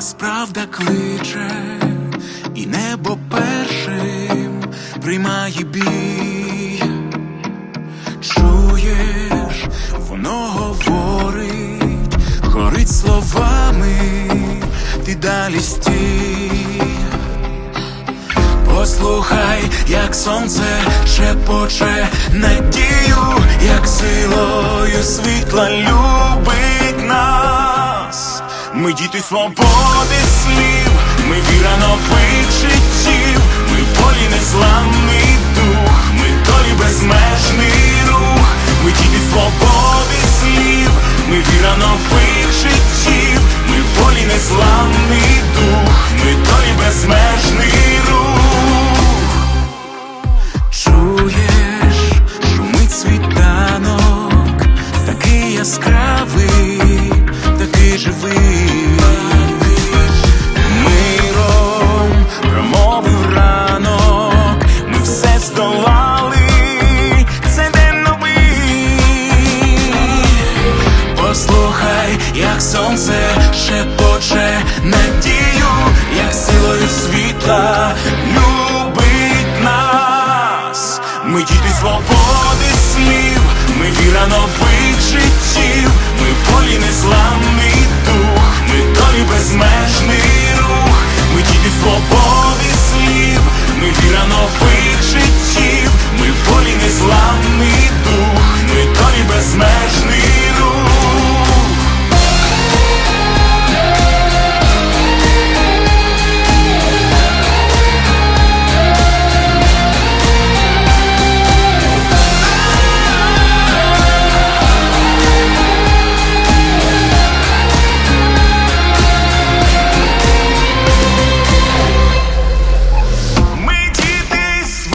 нас правда кличе, і небо першим приймає бій. Чуєш, воно говорить, горить словами, ти далі стій. Послухай, як сонце шепоче надію, як силою світла. Ми діти свободи слів, ми віра нових життів, ми волі незламний дух, ми долі безмежний рух, ми діти свободи слів, ми віра нових життів, ми волі незламний дух, ми долі безмежний рух. Чуєш, шумить світанок, такий яскравий, Послухай, як сонце шепоче надію, як силою світла любить нас. Ми діти свободи слів, ми віра нових життів, ми волі незламний дух, ми долі безмежний рух, ми діти свободи слів, ми віра нових життів,